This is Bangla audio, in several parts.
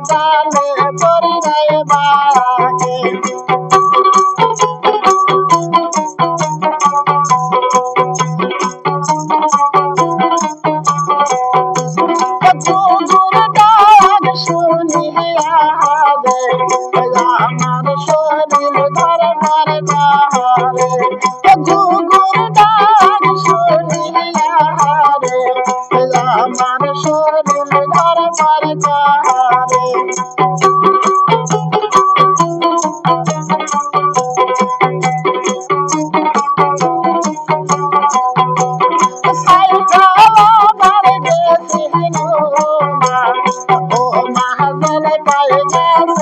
মাহাদালে পরিরায় বাগে গুগুর ডাক শুনিয়া রে আমার শরীর ধর ধর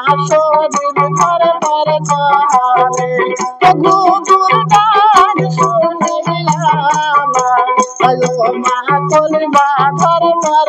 আলো মা শরীর ধর ধর কারে গুগুর ডাক শুনিয়া মা কলমা ধর ধর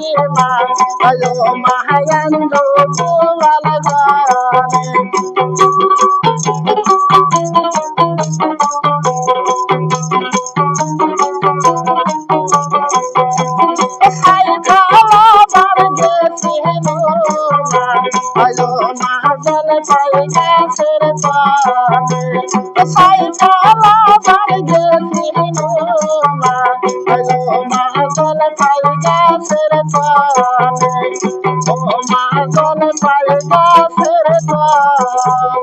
Ayo mahayando buwala gane আলো মাহাজল পাই গাছের পানে সাই কালা বার গেছি মা আলো মাহাজল গাছের পানে ও মাহাজল পাই গাছের পানে